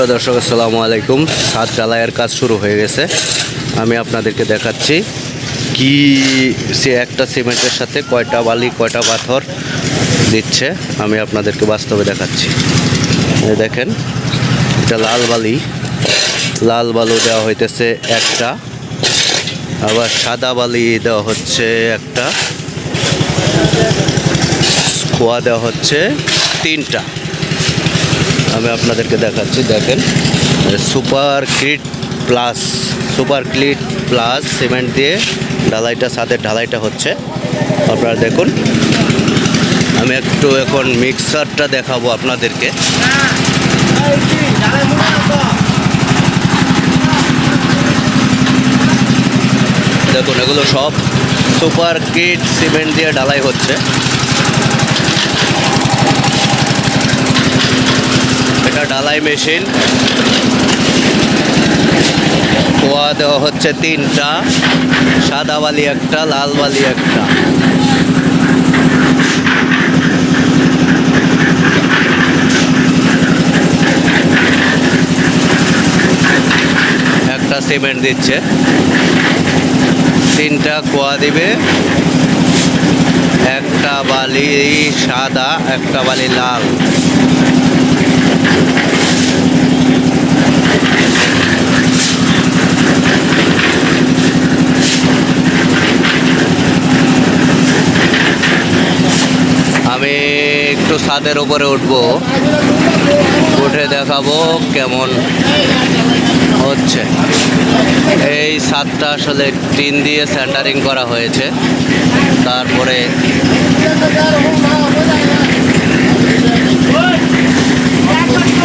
সুপ্রিয় দর্শক, আসসালামু আলাইকুম। সাত ঢালাইয়ের কাজ শুরু হয়ে গেছে। আমি আপনাদেরকে দেখাচ্ছি কি সে একটা সিমেন্টের সাথে কয়টা বালি, কয়টা পাথর দিচ্ছে। আমি আপনাদেরকে বাস্তবে দেখাচ্ছি। দেখেন, এটা লাল বালি। লাল বালু দেওয়া হইতেছে একটা। আবার সাদা বালি দেওয়া হচ্ছে একটা। খোয়া দেওয়া হচ্ছে তিনটা। আমি আপনাদেরকে দেখাচ্ছি, দেখেন। Super crete plus, super crete plus cement দিয়ে ঢালাইটা, ছাদের ঢালাইটা হচ্ছে। আপনারা দেখুন। আমি একটু এখন মিক্সারটা দেখাবো আপনাদেরকে। দেখুন, এগুলো সব সুপার কিট সিমেন্ট দিয়ে ঢালাই হচ্ছে। এটা ঢালাই মেশিন। কোয়া দেওয়া হচ্ছে তিনটা। সাদা বালি একটা, লাল বালি একটা। একটা সিমেন্ট দিচ্ছে। তিনটা কোয়া দিবে। একটা বালি সাদা, একটা বালি লাল। আমি একটু ছাদের উপরে উঠবো। উঠে দেখাবো কেমন হচ্ছে। এই ছাদটা আসলে টিন দিয়ে সেন্টারিং করা হয়েছে। তারপরে আমি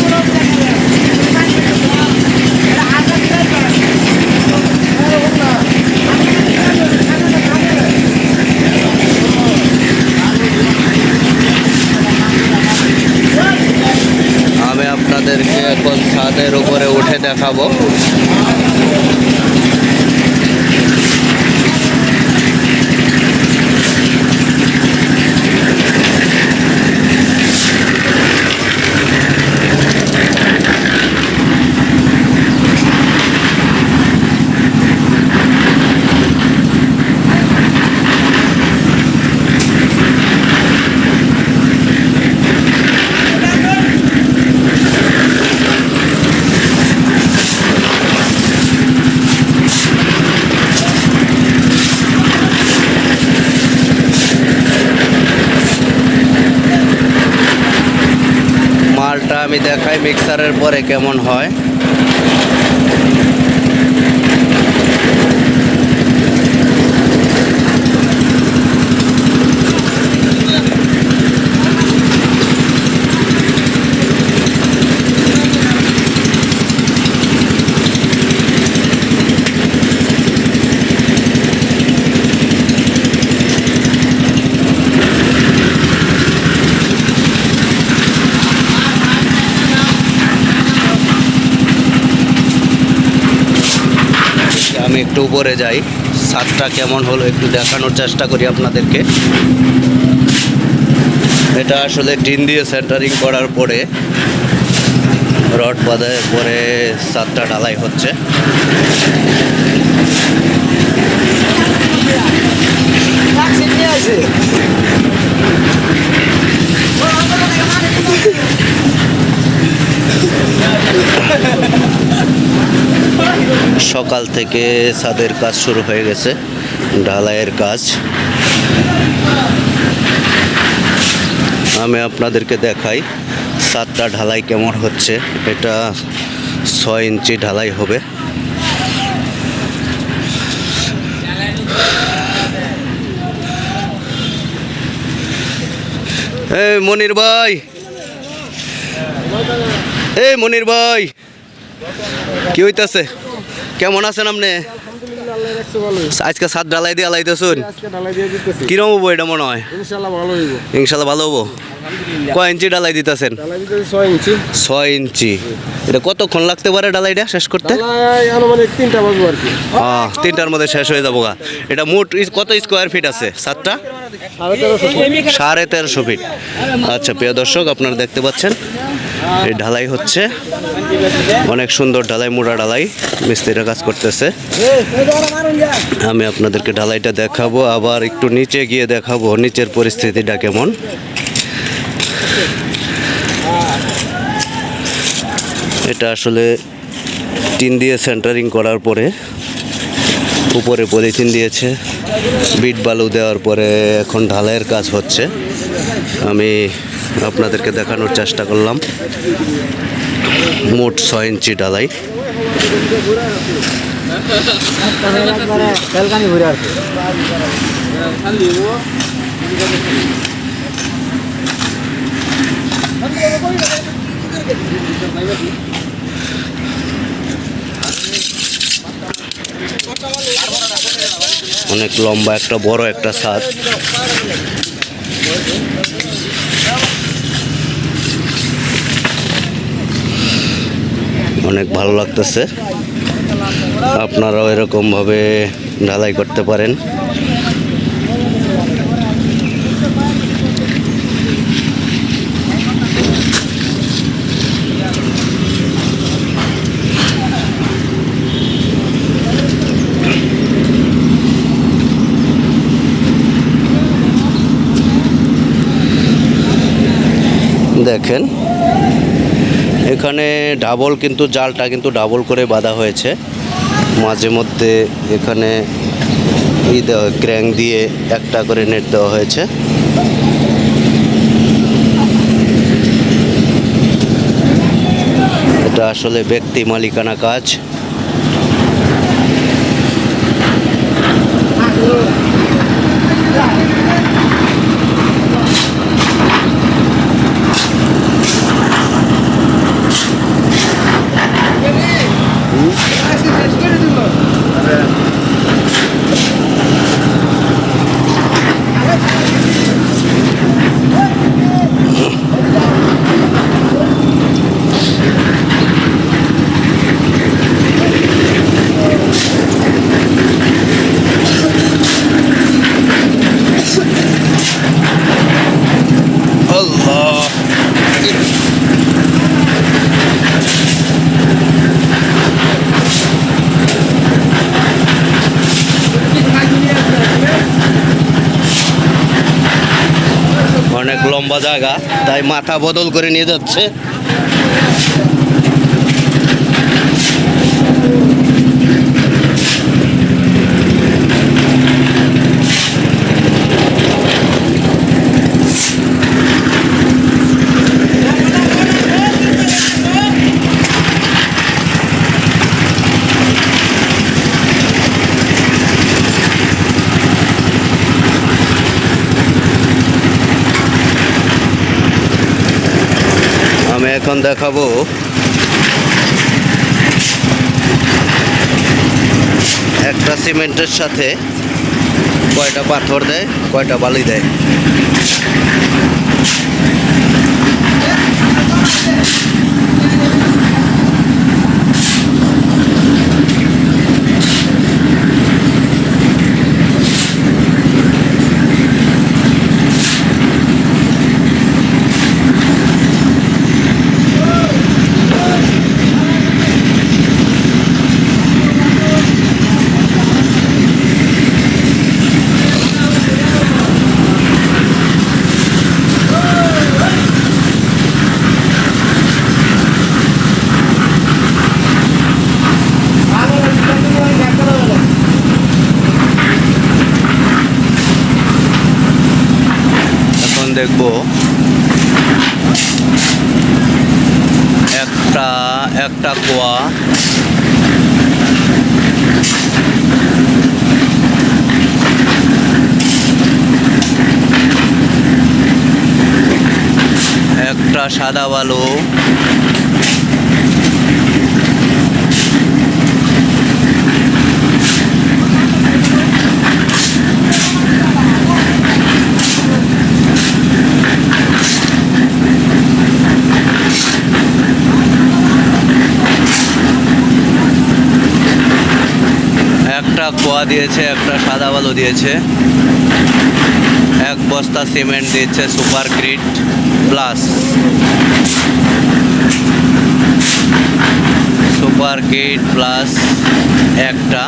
আপনাদেরকে এখন ছাদের উপরে উঠে দেখাবো মালটা আমি দেখাই মিক্সারের পরে কেমন হয় আমি একটু উপরে যাই। ছাদটা কেমন হলো একটু দেখানোর চেষ্টা করি আপনাদেরকে। এটা আসলে টিন দিয়ে সেন্টারিং করার পরে রড বাঁধার পরে ছাদটা ঢালাই হচ্ছে। সকাল থেকে ছাদের কাজ শুরু হয়ে গেছে, ঢালাইয়ের কাজ। আমি আপনাদেরকে দেখাই সাতটা ঢালাই কেমন হচ্ছে। এটা ছয় ইঞ্চি ঢালাই হবে। মনির ভাই। এই মনির ভাই। কি হইতাছে? কেমন আছেন আপনি? আজকে সাত ঢালাই দিয়ে আলাইতেছুন? কিরম হব এটা মনে হয়? ইনশাল্লাহ ভালো হইব। ইনশাল্লাহ ভালো হব? কয় ইঞ্চি ডালাই দিতেছেন? ছয় ইঞ্চি। ছয় ইঞ্চি। এটা কতক্ষণ লাগতে পারে ডালাইটা শেষ করতে? আনুমানিক তিনটা বাজবো আর কি। তিনটার মধ্যে শেষ হয়ে যাব গা এটা মোট কত স্কোয়ার ফিট আছে? সাতটা? সাড়ে তেরোশো ফিট আচ্ছা প্রিয় দর্শক আপনারা দেখতে পাচ্ছেন এই ঢালাই হচ্ছে। অনেক সুন্দর ঢালাই মোড়া ঢালাই মিস্ত্রিরা কাজ করতেছে। আমি আপনাদেরকে ঢালাইটা দেখাবো আবার একটু নিচে গিয়ে দেখাবো নিচের পরিস্থিতিটা কেমন। এটা আসলে টিন দিয়ে সেন্টারিং করার পরে উপরে পলিথিন দিয়েছে। বিট বালু দেওয়ার পরে এখন ঢালাইয়ের কাজ হচ্ছে। আমি আপনাদেরকে দেখানোর চেষ্টা করলাম। মোট ছয় ইঞ্চি ঢালাই। অনেক লম্বা একটা বড় একটা ছাদ। অনেক ভালো লাগতেছে। আপনারাও এরকমভাবে ঢালাই করতে পারেন। দেখেন। এখানে ডাবল কিন্তু জালটা কিন্তু ডাবল করে বাঁধা হয়েছে। মাঝে মধ্যে এখানে ই দেওয়া ক্র্যাং দিয়ে একটা করে নেট দেওয়া হয়েছে। এটা আসলে ব্যক্তি মালিকানা কাজ। অনেক লম্বা জায়গা তাই মাথা বদল করে নিয়ে যাচ্ছে আমি এখন দেখাবো। একটা সিমেন্টের সাথে কয়টা পাথর দেয় কয়টা বালি দেয়। সাদা বালু। একটা কোয়া দিয়েছে একটা সাদা বালু দিয়েছে। বস্তা, সিমেন্ট দিচ্ছে super grid plus. Super grid plus একটা।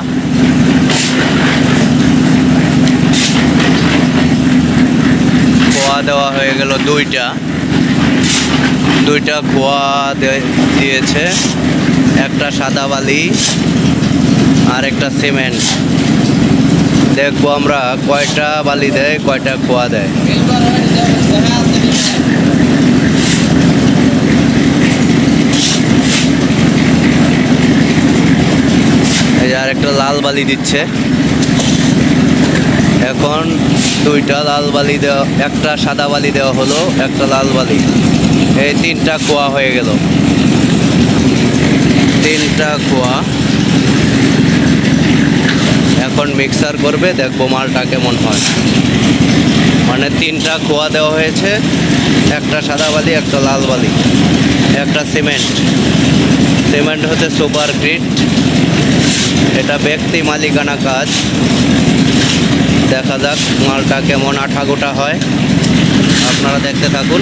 খোয়া দেওয়া হয়ে গেল দুইটা। দুইটা খোয়া দিয়েছে। একটা সাদা বালি আর একটা সিমেন্ট। দেখব আমরা কয়টা বালি দেয়, কয়টা খোয়া দেয়। এই আর একটা লাল বালি দিচ্ছে। এখন দুইটা লাল বালি দেওয়া, একটা সাদা বালি দেওয়া হলো, একটা লাল বালি। এই তিনটা খোয়া হয়ে গেল। তিনটা খোয়া। এখন মিক্সার করবে, দেখব মালটা কেমন হয়। মানে তিনটা খোয়া দেওয়া হয়েছে, একটা সাদা বালি, একটা লাল বালি, একটা সিমেন্ট সিমেন্ট হচ্ছে সুপার গ্রিড এটা ব্যক্তি মালিকানা কাজ। দেখা যাক মালটা কেমন আঠা গোটা হয়। আপনারা দেখতে থাকুন।